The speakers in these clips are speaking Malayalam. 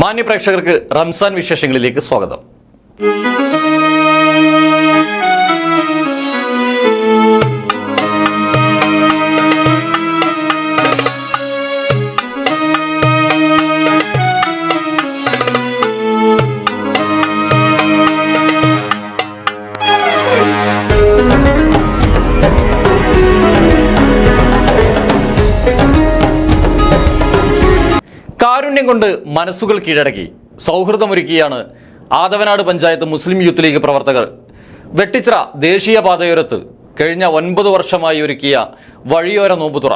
മാന്യ പ്രേക്ഷകർക്ക് റംസാൻ വിശേഷങ്ങളിലേക്ക് സ്വാഗതം. കാരുണ്യം കൊണ്ട് മനസ്സുകൾ കീഴടക്കി സൗഹൃദമൊരുക്കിയാണ് Athavanad panchayat Muslim youth league പ്രവർത്തകർ. വെട്ടിച്ചിറ ദേശീയപാതയോരത്ത് കഴിഞ്ഞ ഒൻപത് വർഷമായി ഒരുക്കിയ വഴിയോര നോമ്പുതുറ.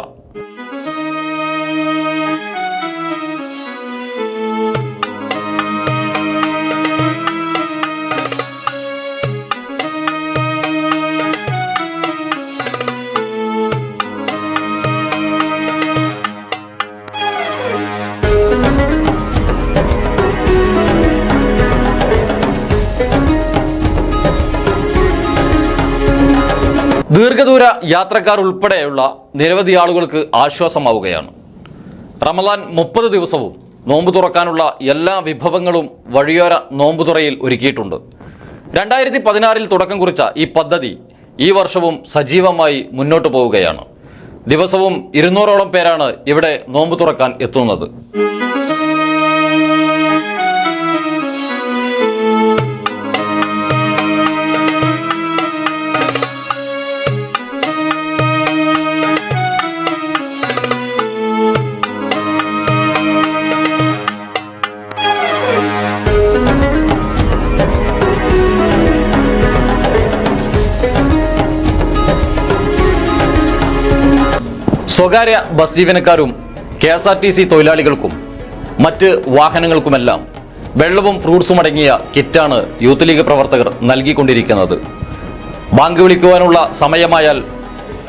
ദീർഘദൂര യാത്രക്കാർ ഉൾപ്പെടെയുള്ള നിരവധി ആളുകൾക്ക് ആശ്വാസമാവുകയാണ്. റമലാൻ മുപ്പത് ദിവസവും നോമ്പ് തുറക്കാനുള്ള എല്ലാ വിഭവങ്ങളും വഴിയോര നോമ്പ് തുറയിൽ ഒരുക്കിയിട്ടുണ്ട്. രണ്ടായിരത്തി പതിനാറിൽ തുടക്കം കുറിച്ച ഈ പദ്ധതി ഈ വർഷവും സജീവമായി മുന്നോട്ടു പോവുകയാണ്. ദിവസവും ഇരുന്നൂറോളം പേരാണ് ഇവിടെ നോമ്പ് തുറക്കാൻ എത്തുന്നത്. സ്വകാര്യ ബസ് ജീവനക്കാരും K S R T C തൊഴിലാളികൾക്കും മറ്റ് വാഹനങ്ങൾക്കുമെല്ലാം വെള്ളവും ഫ്രൂട്ട്സും അടങ്ങിയ കിറ്റാണ് യൂത്ത് ലീഗ് പ്രവർത്തകർ നൽകിക്കൊണ്ടിരിക്കുന്നത്. ബാങ്ക് വിളിക്കുവാനുള്ള സമയമായാൽ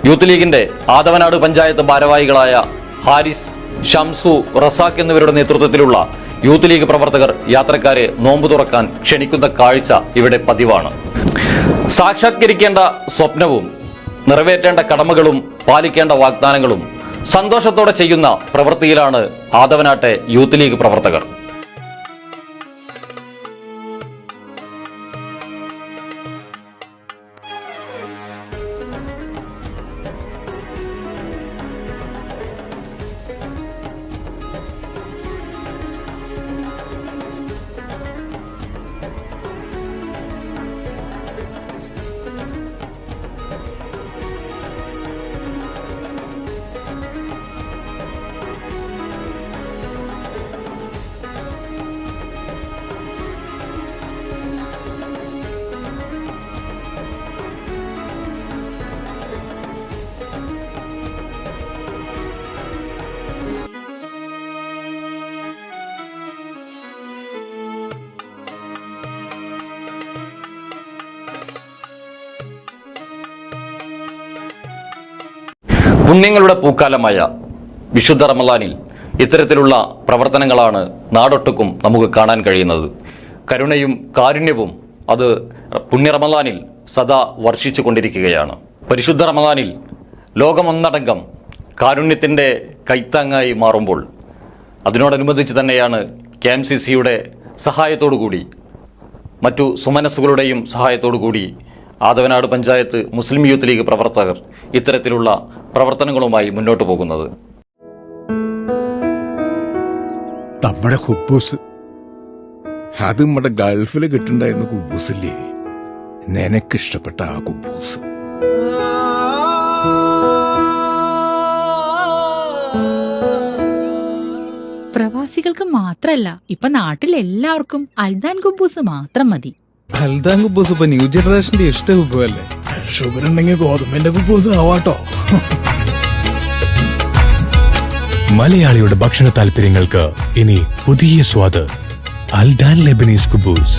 യൂത്ത് ലീഗിന്റെ ആദവനാട് പഞ്ചായത്ത് ഭാരവാഹികളായ ഹാരിസ് ഷംസു റസാഖ് എന്നിവരുടെ നേതൃത്വത്തിലുള്ള യൂത്ത് ലീഗ് പ്രവർത്തകർ യാത്രക്കാരെ നോമ്പ് തുറക്കാൻ ക്ഷണിക്കുന്ന കാഴ്ച ഇവിടെ പതിവാണ്. സാക്ഷാത്കരിക്കേണ്ട സ്വപ്നവും നിറവേറ്റേണ്ട കടമകളും പാലിക്കേണ്ട വാഗ്ദാനങ്ങളും സന്തോഷത്തോടെ ചെയ്യുന്ന പ്രവൃത്തിയിലാണ് ആദവനാട്ടെ യൂത്ത് ലീഗ് പ്രവർത്തകർ. പുണ്യങ്ങളുടെ പൂക്കാലമായ വിശുദ്ധ റമലാനിൽ ഇത്തരത്തിലുള്ള പ്രവർത്തനങ്ങളാണ് നാടൊട്ടുക്കും നമുക്ക് കാണാൻ കഴിയുന്നത്. കരുണയും കാരുണ്യവും അത് പുണ്യ റമലാനിൽ സദാ വർഷിച്ചു കൊണ്ടിരിക്കുകയാണ് പരിശുദ്ധ റമലാനിൽ ലോകമൊന്നടങ്കം കാരുണ്യത്തിന്റെ കൈത്താങ്ങായി മാറുമ്പോൾ അതിനോടനുബന്ധിച്ച് തന്നെയാണ് കെ എം സി സിയുടെ സഹായത്തോടുകൂടി മറ്റു സുമനസ്സുകളുടെയും സഹായത്തോടു കൂടി Athavanad panchayat Muslim youth league പ്രവർത്തകർ ഇത്തരത്തിലുള്ള പ്രവർത്തനങ്ങളുമായി മുന്നോട്ട് പോകുന്നത്. നമ്മുടെ ഹുബൂസ്. അത് നമ്മുടെ ഗൾഫിൽ കിട്ടുണ്ടായിരുന്ന കുബൂസില്ലേ? നിനക്കിഷ്ടപ്പെട്ട ആ കുബൂസ്. പ്രവാസികൾക്ക് മാത്രല്ല ഇപ്പൊ നാട്ടിൽ എല്ലാവർക്കും അൽദാൻ കുബൂസ് മാത്രം മതി. ഹൽദാൻ കുബൂസ് ഇപ്പൊ ന്യൂ ജനറേഷന്റെ ഇഷ്ട കുബുവല്ലേ ഷുഗർ ഉണ്ടെങ്കിൽ ഗോതമ്പിന്റെ കുബൂസ് ആവാട്ടോ മലയാളിയുടെ ഭക്ഷണ താല്പര്യങ്ങൾക്ക് ഇനി പുതിയ സ്വാദ്. അൽദാൻ ലെബനീസ് കുബൂസ്.